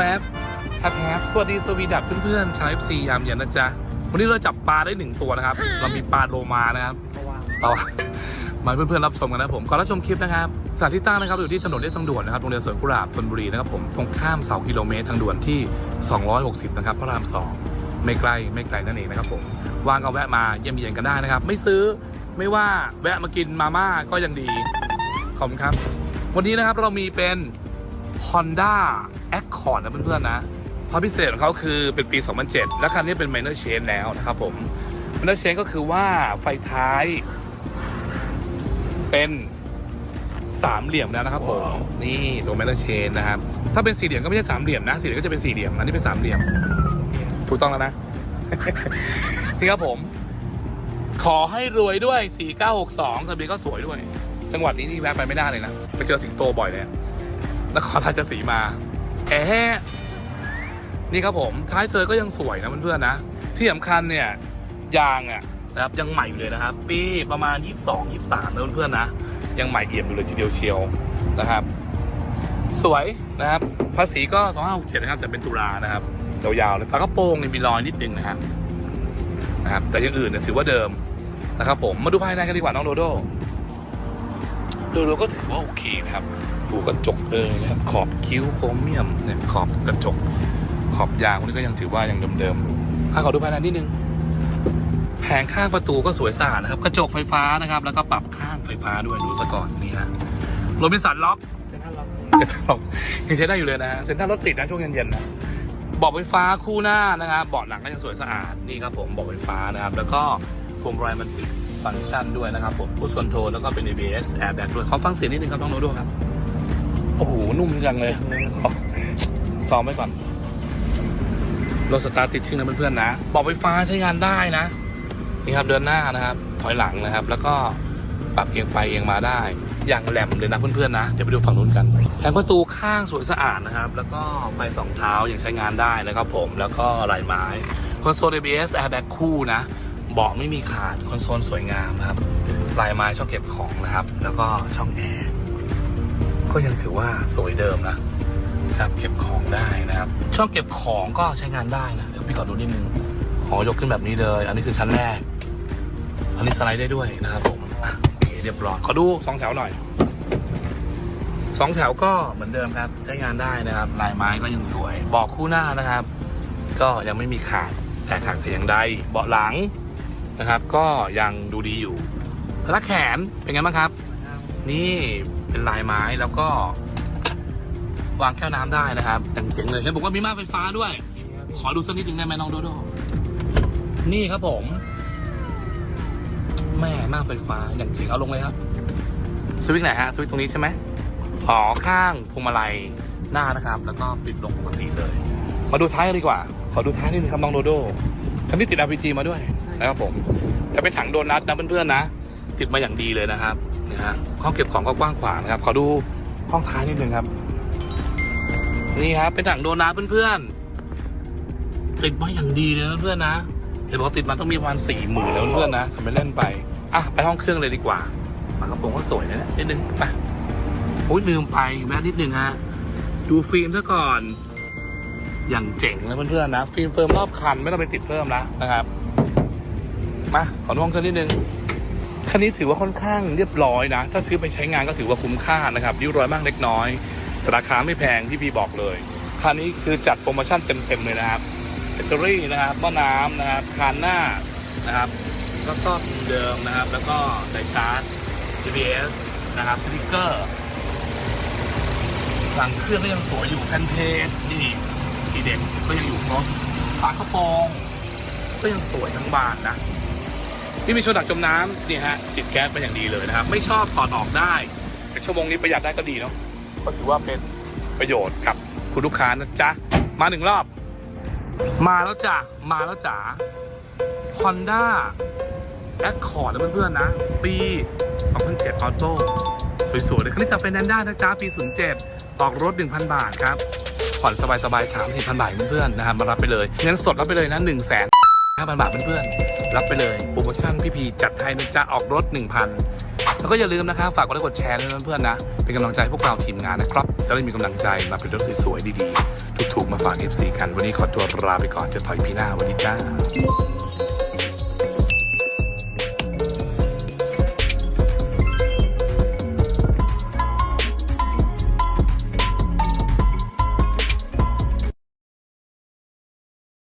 วบแฮปแฮปสวัสดีสวีดับเพื่อนๆชาว FC ยามเย็นนะจ๊ะ วันนี้เราจับปลาได้หนึ่งตัวนะครับ เรามีปลาโลมานะครับเรามาให้เพื่อนๆรับชมกันนะครับผมก่อนรับชมคลิปนะครับสถานที่ตั้งนะครับอยู่ที่ถนนเลียบทางด่วนนะครับโรงเรียนสวนกุหลาบธนบุรีนะครับผมตรงข้ามเสากิโลเมตรทางด่วนที่ 260 นะครับพระราม 2 ไม่ไกลไม่ไกลนั่นเองนะครับผมว่างก็แวะมาเยี่ยมเยียนกันได้นะครับ ไม่ซื้อไม่ว่าแวะมากินมาม่าก็ยังดีขอบคุณครับ วันนี้นะครับเรามีเป็น Honda Accord นะเพื่อนๆนะความพิเศษของเขาคือเป็นปี 2007 และคันนี้เป็น minor change แล้วนะครับผม minor change ก็คือว่าไฟท้าย เป็นสามเหลี่ยมแล้วนะครับผมนี่ตัว minor change นะครับ ถ้าเป็นสี่เหลี่ยมก็ไม่ใช่สามเหลี่ยมนะสี่เหลี่ยมก็จะเป็นสี่เหลี่ยมอันนี้เป็นสามเหลี่ยม ถูกต้องแล้วนะนี่ครับผม ขอให้รวยด้วย4962ทะเบียนก็สวยด้วย จังหวัดนี้นี่แวะไปไม่ได้เลยนะไปเจอสิงโตบ่อยเลยนครราชสีมา แอะแฮะนี่ครับผมท้ายเธอก็ยังสวยนะเพื่อนๆนะ ที่สำคัญเนี่ย ยางอะนะครับยังใหม่อยู่เลยนะครับ ปีประมาณ 22 23นะเพื่อนๆนะ ยังใหม่เอี่ยมอยู่เลยทีเดียวเชียวนะครับ สวยนะครับ ภาษีก็ 2567 นะครับ แต่เป็นตุลานะครับยาวๆเลยฝากระโปรงมีรอยนิดนึงนะครับนะครับ แต่อยังอื่นเนี่ยถือว่าเดิมนะครับ ผมมาดูภายในกันดีกว่าน้องโดโดโดโดก็ถือว่าโอเคนะครับ ดูกระจกเอยนะครับขอบคิ้วโครเมียมเนี่ยขอบกระจก ขอบยางพวกนี้ก็ยังถือว่ายังเดิมๆถ้าขอดูภายในนิดนึงแผงข้างประตูก็สวยสะอาดนะครับ กระจกไฟฟ้านะครับ แล้วก็ปรับข้างไฟฟ้าด้วยดูซะก่อนนี่ฮะโรบินสันล็อกเซ็นทรัลล็อกเซ็นทรัลล็อกยังใช้ได้อยู่เลยนะฮะเซ็นทรัลรถติดนะช่วงเย็นๆนะเบาะไฟฟ้าคู่หน้านะครับเบาะหนังก็ยังสวยสะอาดนี่ครับผมเบาะไฟฟ้านะครับ แล้วก็พวงมาลัยมันติดฟังก์ชันด้วยนะครับผมผู้คอนโทรลแล้วก็เป็น ABS airbag ด้วยขอฟังเสียงนิดนึงครับน้องโนโดครับ โอ้โห นุ่มจังเลยซ้อมไว้ก่อนรถสตาร์ทติดชิ่งนะเพื่อนๆนะ บอกไฟฟ้าใช้งานได้นะ นี่ครับเดินหน้านะครับ ถอยหลังนะครับ แล้วก็ปรับเอียงไปเอียงมาได้ อย่างแหลมเลยนะเพื่อนๆนะ เดี๋ยวไปดูฝั่งนู้นกันแผงประตูข้างสวยสะอาดนะครับ แล้วก็ไฟสองเท้ายังใช้งานได้นะครับผม แล้วก็ลายไม้คอนโซล ABS airbag คู่นะ เบาะไม่มีขาด คอนโซลสวยงามนะครับ ลายไม้ช่องเก็บของนะครับ แล้วก็ช่องแอร์ ก็ยังถือว่าสวยเดิมนะครับเก็บของได้นะครับ ช่องเก็บของก็ใช้งานได้นะเดี๋ยวพี่ขอดูนิดนึงขอยกขึ้นแบบนี้เลย อันนี้คือชั้นแรก อันนี้สไลด์ได้ด้วยนะครับผมโอเคเรียบร้อยขอดูสองแถวหน่อยสองแถวก็เหมือนเดิมครับ ใช้งานได้นะครับ ลายไม้ก็ยังสวย บอกคู่หน้านะครับ ก็ยังไม่มีขาดแต่ขาดแต่อย่างใดเบาะหลังนะครับ ก็ยังดูดีอยู่แล้วแขนเป็นไงบ้างครับ นี่ เป็นลายไม้แล้วก็ วางแก้วน้ำได้นะครับอย่งเจ๋งเลยเห็นบอกว่ามีม่านไฟฟ้าด้วย ขอดูสักนิดหนึ่งได้ไหมน้องโดโดนี่ครับผม แม่ม่านไฟฟ้าอย่างเจ๋งเอาลงเลยครับสวิตช์ไหนฮะสวิตช์ตรงนี้ใช่ไหมอ๋อข้างพวงมาลัยหน้านะครับ แล้วก็ปิดลงปกติเลย มาดูท้ายกันดีกว่า ขอดูท้ายนิดนึงครับน้องโดโดคันนี้ติด RPG มาด้วยนะครับผมแต่เป็นถังโดนัทนะเพื่อนๆนะ ติดมาอย่างดีเลยนะครับ นี่ฮะห้องเก็บของก็กว้างขวางนะครับ ขอดูห้องท้ายนิดนึงครับ นี่ครับเป็นถังโดนัทเพื่อนๆติดมาอย่างดีเลยนะเพื่อนนะเห็นบอกติดมาต้องมีประมาณสี่หมื่นแล้วเพื่อนนะทำไปเล่นไปอะไปห้องเครื่องเลยดีกว่าฝากระโปรงก็สวยนะนิดนึงไปโอ้ยลืมไปแม่นิดนึงฮะดูฟิล์มซะก่อน อย่างเจ๋งนะเพื่อนๆนะ ฟิล์มเฟิร์มรอบคันไม่ต้องไปติดเพิ่มแล้วนะครับ มา ขอดูห้องเครื่องนิดนึง คันนี้ถือว่าค่อนข้างเรียบร้อยนะ ถ้าซื้อไปใช้งานก็ถือว่าคุ้มค่านะครับริ้วรอยบ้างเล็กน้อย ราคาไม่แพงที่พี่บอกเลย คันนี้คือจัดโปรโมชั่นเต็มๆเลยนะครับแบตเตอรี่นะครับหม้อน้ำนะครับคานหน้านะครับก็ซ่อมเดิมนะครับ แล้วก็สายชาร์จ GPS นะครับสติกเกอร์หลังเครื่องก็ยังสวยอยู่แผ่นเพจนี่ทีเด็ดก็ยังอยู่ครบฝากระโปรงก็ยังสวยทั้งบานนะ ที่มีโชว์ดักจมน้ำนี่ฮะติดแก๊สเป็นอย่างดีเลยนะครับ ไม่ชอบถอดออกได้แต่ชั่วโมงนี้ประหยัดได้ก็ดีเนาะก็ถือว่าเป็นประโยชน์กับคุณลูกค้านะจ๊ะ มาหนึ่งรอบ มาแล้วจ้ะมาแล้วจ๋า Honda Accord นะเพื่อนๆนะ ปี2007ออโต้สวยๆเลยคันนี้จับไฟแนนซ์ได้นะจ๊ะ ปี 07 ออกรถ 1,000บาทครับผ่อนสบายๆ3 4 0 0 0 บาทเพื่อนๆนะครับมารับไปเลยเงินสดรับไปเลยนะ1 5 0 0 0 0 บาทเพื่อนๆ รับไปเลย โปรโมชั่นพี่พีจัดให้นะจ๊ะออกรถ 1,000 แล้วก็อย่าลืมนะครับฝากกดไลค์กดแชร์ด้วยนเพื่อนๆนะ เป็นกำลังใจให้พวกเราทีมงานนะครับ จะได้มีกำลังใจมาเป็นรถสวยๆดีๆ ถูกๆ มาฝาก FC กัน วันนี้ขอตัวลาไปก่อนจะถอยพีหน้าวันนี้จ้า